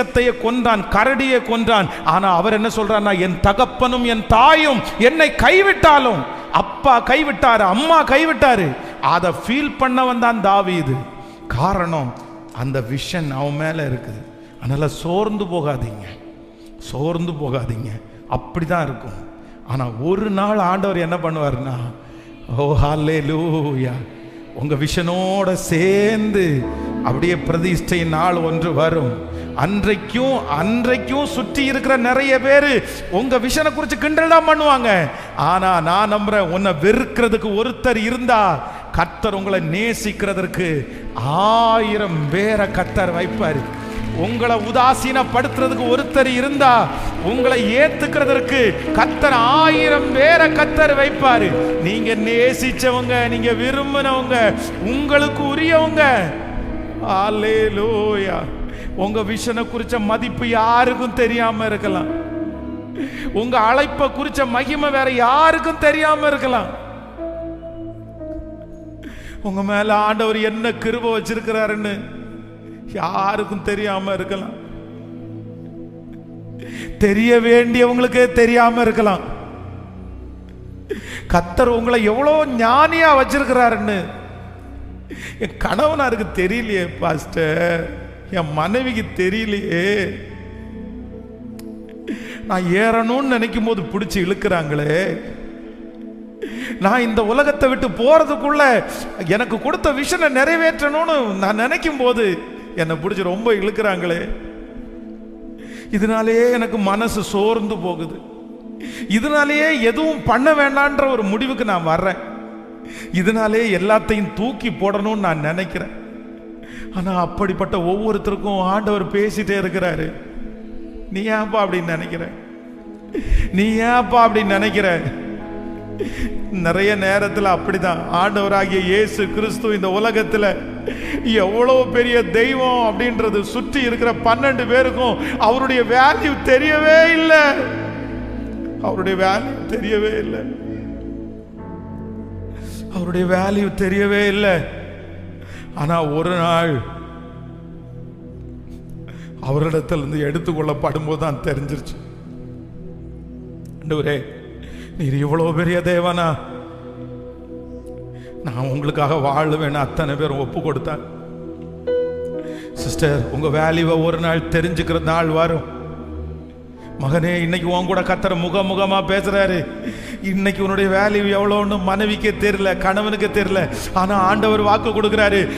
சிங்கத்தையே கொன்றான் கரடியை கொன்றான். ஆனா அவர் என்ன சொல்றாருன்னா என் தகப்பனும் என் தாயும் என்னை கைவிட்டாலும் அப்பா கைவிட்டாரு அம்மா கைவிட்டாரு. அதை ஃபீல் பண்ணவன் தான் தாவீது. காரணம் அந்த விஷன் அவன் மேல இருக்குது. அதனால சோர்ந்து போகாதீங்க. சோர்ந்து போகாதீங்க. அப்படிதான் இருக்கும். ஆனா ஒரு நாள் ஆண்டவர் என்ன பண்ணுவாருன்னா ஓ ஹாலே லூயா உங்க விஷனோட சேர்ந்து அப்படியே பிரதிஷ்டை நாள் ஒன்று வரும். அன்றைக்கும் அன்றைக்கும் சுற்றி இருக்கிற நிறைய பேர் உங்க விஷனை குறித்து கிண்டல் தான் பண்ணுவாங்க. ஆனா நான் நம்புறேன் உன்னை வெறுக்கிறதுக்கு ஒருத்தர் இருந்தா கத்தர் உங்களை நேசிக்கிறதற்கு ஆயிரம் பேரை கத்தர் வைப்பார். உங்களை உதாசீனப்படுத்துறதுக்கு ஒருத்தர் இருந்தா உங்களை ஏத்துக்கிறதற்கு கத்தர் ஆயிரம் பேரை கத்தர் வைப்பாரு. நீங்க நேசிச்சவங்க நீங்க விரும்பினவங்க உங்களுக்கு உரியவங்க. அல்லேலூயா உங்க விஷனை குறிச்ச மதிப்பு யாருக்கும் தெரியாம இருக்கலாம். உங்க அழைப்பை குறிச்ச மகிமை வேற யாருக்கும் தெரியாம இருக்கலாம். உங்க மேல ஆண்டவர் என்ன கிருப வச்சிருக்கிறாருன்னு யாருக்கும் தெரியாம இருக்கலாம். தெரிய வேண்டியவங்களுக்கு தெரியாம இருக்கலாம். கத்தர் உங்களை எவ்வளவு ஞானியா வச்சிருக்கிறாருன்னு என் கணவனாருக்கு தெரியலையே பாஸ்டர். என் மனைவிக்கு தெரியலையே. நான் ஏறணும்னு நினைக்கும் போது பிடிச்சி இழுக்கிறாங்களே. நான் இந்த உலகத்தை விட்டு போறதுக்குள்ள எனக்கு கொடுத்த விஷனை நிறைவேற்றணும்னு நான் நினைக்கும் போது என்னை பிடிச்சி ரொம்ப இழுக்கிறாங்களே. இதனாலேயே எனக்கு மனசு சோர்ந்து போகுது. இதனாலேயே எதுவும் பண்ண வேண்டான்ற ஒரு முடிவுக்கு நான் வர்றேன். இதனாலே எல்லாத்தையும் தூக்கி போடணும்னு நான் நினைக்கிறேன். ஆனால் அப்படிப்பட்ட ஒவ்வொருத்தருக்கும் ஆண்டவர் பேசிட்டே இருக்கிறாரு. நீ ஏன்ப்பா அப்படின்னு நினைக்கிற நீ ஏன்ப்பா அப்படின்னு நினைக்கிற நிறைய நேரத்தில் அப்படிதான். ஆண்டவராகிய இயேசு கிறிஸ்து இந்த உலகத்தில் எவ்வளவு பெரிய தெய்வம் அப்படின்றது சுற்றி இருக்கிற பன்னெண்டு பேருக்கும் அவருடைய வேல்யூ தெரியவே இல்லை. அவருடைய வேல்யூ தெரியவே இல்லை. அவருடைய வேல்யூ தெரியவே இல்லை. ஆனா ஒரு நாள் அவரிடத்திலிருந்து எடுத்துக்கொள்ளப்படும் போது தான் தெரிஞ்சிருச்சு. ஆண்டவரே நீர் இவ்வளவு பெரிய தேவனா? நான் உங்களுக்காக வாழுவேன்னு அத்தனை பேர் ஒப்பு கொடுத்தேன் சிஸ்டர் உங்க வேல்யூவை ஒரு நாள் தெரிஞ்சுக்கிற நாள் வரும். மகனே இன்னைக்கு உன் கூட கத்தர் முகமுகமா பேசுறாரு. இன்னைக்கு உன்னுடைய வேல்யூ எவ்வளோன்னு மனைவிக்கே தெரியல கணவனுக்கு தெரியல. ஆனா ஆண்டவர் வாக்கு கொடுக்குறாரு.